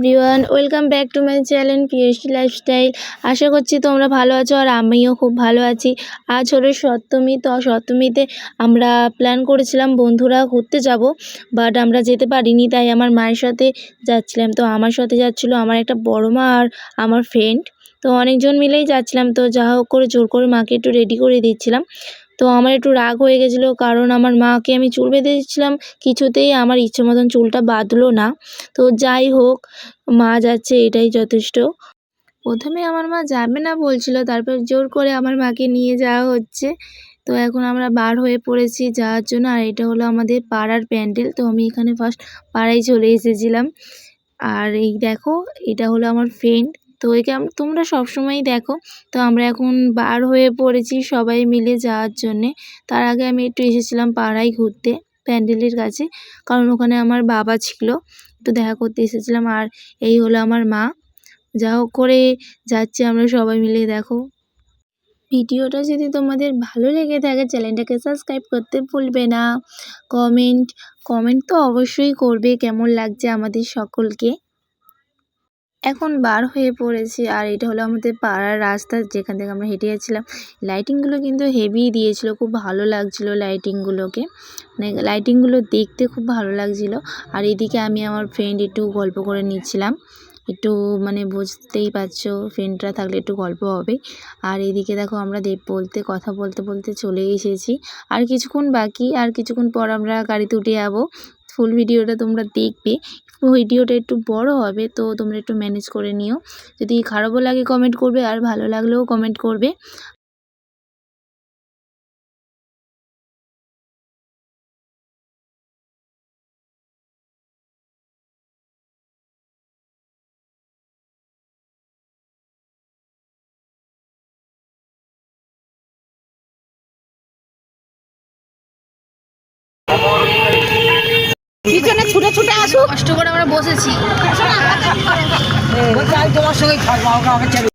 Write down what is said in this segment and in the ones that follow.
Everyone welcome back to my channel PST lifestyle আশা করছি তোমরা ভালো আছো আর আমিও খুব ভালো আছি। আজ হলো সপ্তমী, তো সপ্তমীতে আমরা প্ল্যান করেছিলাম বন্ধুরা ঘুরতে যাব বাট আমরা যেতে পারিনি, তাই আমার মায়ের সাথে যাচ্ছিলাম। তো আমার সাথে যাচ্ছিল আমার একটা বড় মা আর আমার ফ্রেন্ড তো অনেকজন মিলেই যাচ্ছিলাম, তো যা হোক করে জোর করে মাকে একটু রেডি করে দিচ্ছিলাম। তো আমার একটু রাগ হয়ে গেছিল, কারণ আমার মাকে আমি চুল বেঁধে দিচ্ছিলাম কিছুতেই আমার ইচ্ছে মতন চুলটা বাঁধলো না। তো যাই হোক, মা যাচ্ছে, এটাই যথেষ্ট। প্রথমে আমার মা যাবে না বলছিল, তারপর জোর করে আমার মাকে নিয়ে যাওয়া হচ্ছে। তো এখন আমরা বার হয়ে পড়েছি যাওয়ার জন্য, আর এটা হলো আমাদের পাড়ার প্যান্ডেল। তো আমি এখানে ফার্স্ট পাড়ায় চলে এসেছিলাম। আর এই দেখো, এটা হলো আমার ফ্রেন্ড তো আম- তোমরা সবসময়ই দেখো, তো আমরা এখন বার হয়ে পড়েছি সবাই মিলে যাওয়ার জন্যে। তার আগে আমি একটু এসেছিলাম পাড়ায় ঘুরতে, প্যান্ডেলের কাছে, কারণ ওখানে আমার বাবা ছিল। একটু দেখা করতে এসেছিলাম, আর এই হলো আমার মা। যা হোক করে যাচ্ছি আমরা সবাই মিলে, দেখো। ভিডিওটা যদি তোমাদের ভালো লেগে থাকে, চ্যানেলটাকে সাবস্ক্রাইব করতে ভুলবে না। কমেন্ট কমেন্ট তো অবশ্যই করবে, কেমন লাগছে আমাদের সকলকে। এখন বার হয়ে পড়েছি। আর এটা হলো আমাদের পাড়ার রাস্তা যেখান থেকে আমরা হেঁটে যাচ্ছিলাম। লাইটিংগুলো কিন্তু হেভি দিয়েছিল, খুব ভালো লাগছিল লাইটিংগুলোকে মানে লাইটিংগুলো দেখতে খুব ভালো লাগছিল। আর এদিকে আমি আমার ফ্রেন্ড একটু গল্প করে নিচ্ছিলাম। একটু মানে বুঝতেই পারছ ফ্রেন্ডরা থাকলে একটু গল্প হবে। আর এদিকে দেখো আমরা দেব বলতে, কথা বলতে বলতে চলে এসেছি। আর কিছুক্ষণ বাকি, আর কিছুক্ষণ পর আমরা গাড়িতে উঠে যাব। ফুল ভিডিওটা তোমরা দেখবে। ভিডিওটা একটু বড় হবে, তো তোমরা একটু ম্যানেজ করে নিও। যদি খারাপও লাগে কমেন্ট করবে, আর ভালো লাগলেও কমেন্ট করবে। কষ্ট করে আমরা বসেছি। তোমার সঙ্গেই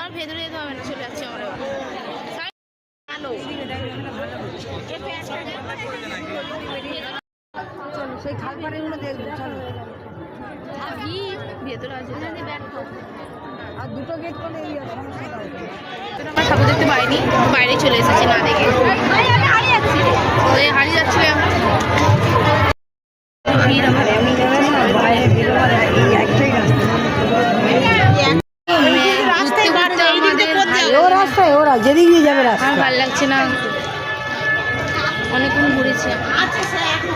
আমার ভেতরে যেতে হবে না চলে যাচ্ছে আমরা। চলো সেই খালপাড়িগুলো দেখব চলো। ভেতরে আছে। আর দুটো গেট করলে এই আমরা ঠাকুর দেখতে পাইনি বাইরে চলে এসেছি না দেখে। ওই হারিয়ে যাচ্ছিলাম ভিড় আমার ওরা দিয়ে যাবে রাস্তা। ভালো ভালো লাগছে না। অনেকক্ষণ ঘুরেছি। এ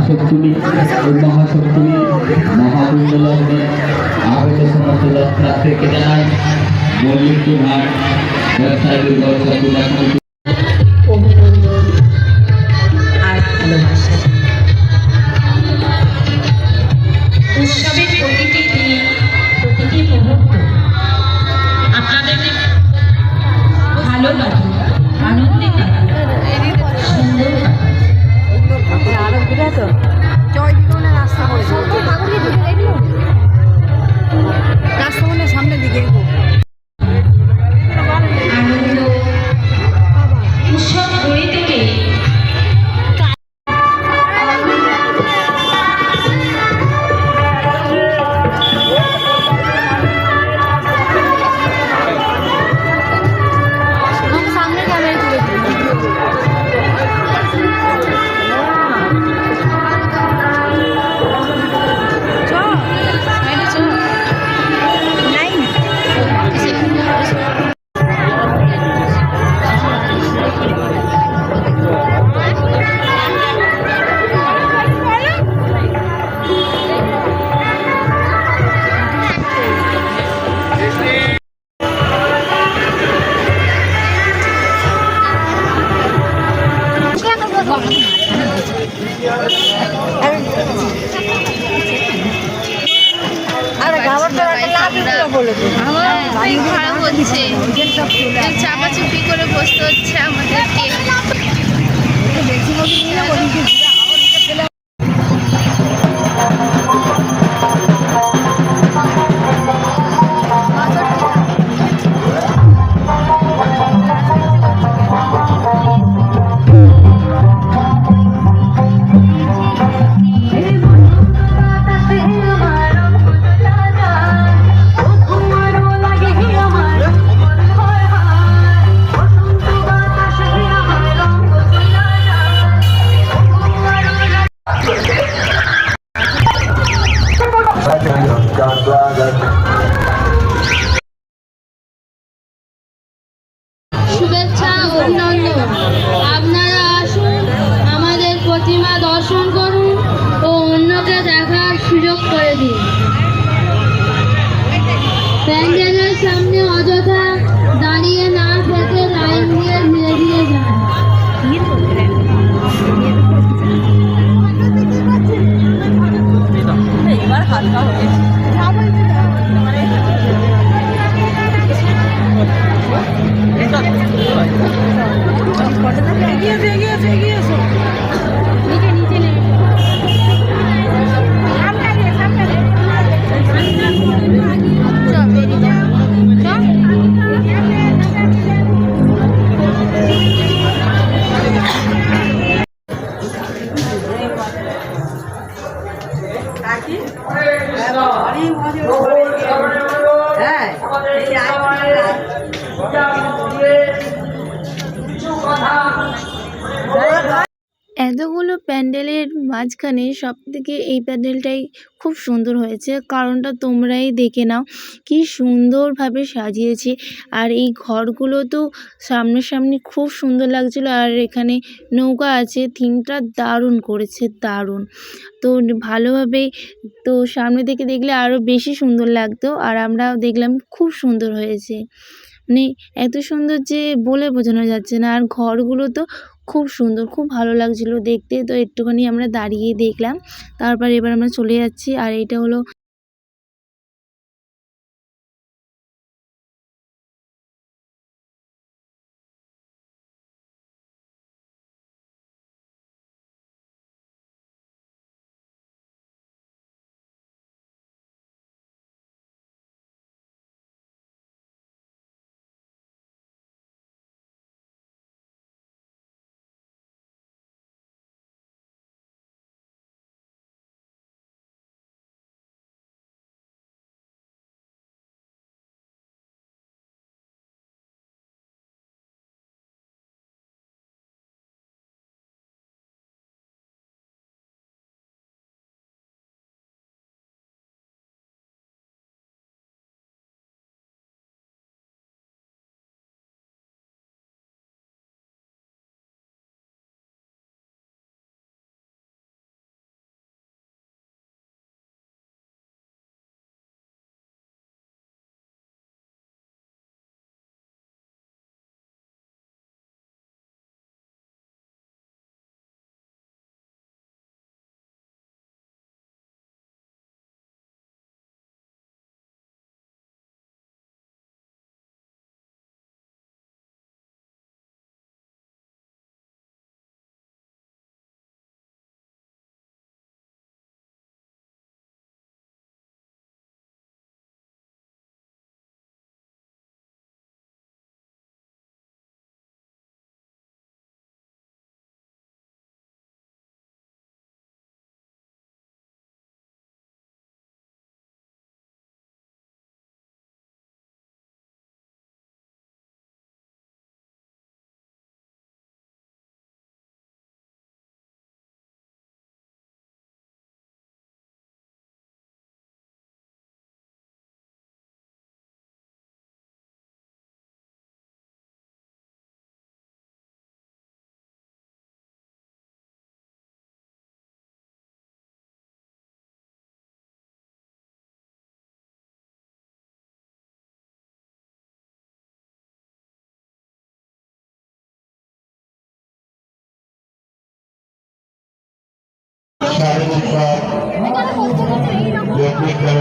महासप्तमी और में महाकुंडल में आवेश समर्थन प्राप्त किया मौलिक विभाग व्यवसाय विभाग আমার খারাপ হচ্ছে। চাপাচুপি করে বসতে হচ্ছে আমাদেরকে। সুযোগ করে দিন। প্যান্ডেলের মাঝখানে সব থেকে এই প্যান্ডেলটাই খুব সুন্দর হয়েছে। কারণটা তোমরাই দেখে নাও, কি সুন্দরভাবে সাজিয়েছে। আর এই ঘরগুলো তো সামনাসামনি খুব সুন্দর লাগছিল, আর এখানে নৌকা আছে, থিমটা দারুণ করেছে, দারুণ। তো ভালোভাবে তো সামনে থেকে দেখলে আরও বেশি সুন্দর লাগতো, আর আমরা দেখলাম খুব সুন্দর হয়েছে। মানে এত সুন্দর যে বলে বোঝানো যাচ্ছে না, আর ঘরগুলো তো খুব সুন্দর, খুব ভালো লাগছিল দেখতে। তো একটুখানি আমরা দাঁড়িয়ে দেখলাম, তারপর এবার আমরা চলে যাচ্ছি। আর এইটা হলো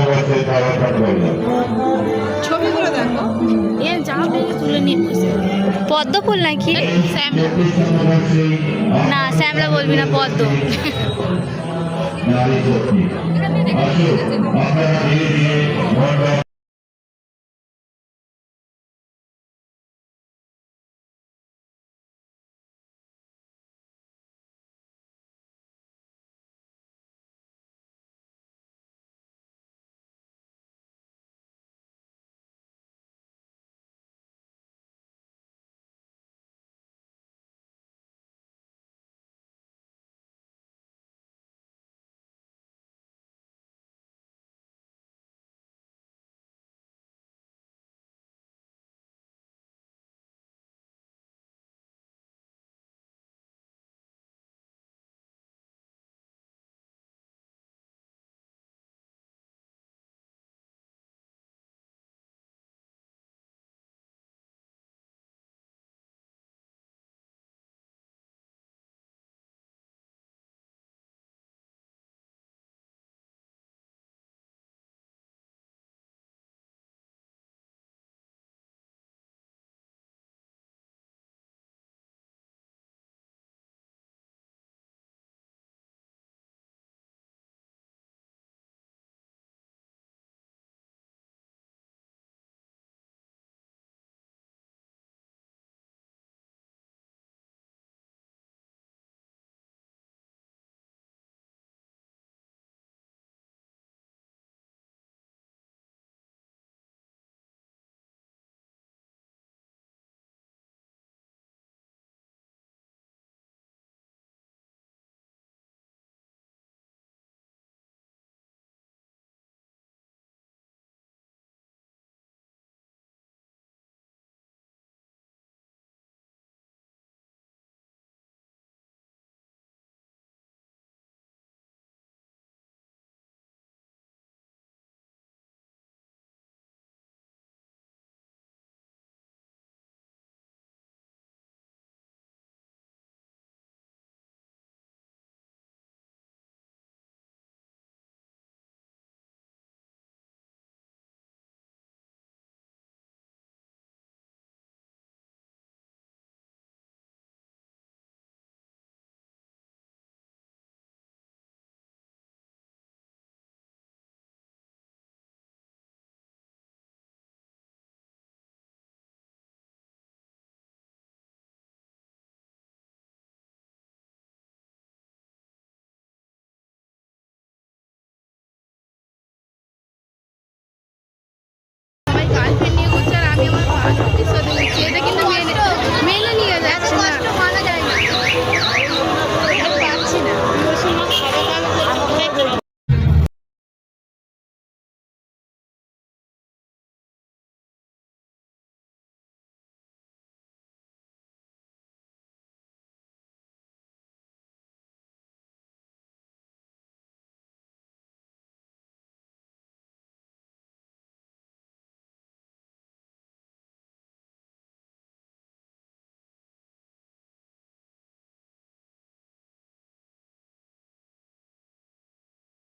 বসে ধারণা ছবিগুলো দেখো এ তুলে নিয়ে পদ্ম ফুল নাকি না শ্যামলা বলবি না পদ্ম। নারী শক্তি আসুন আপনারা ধীরে ধীরে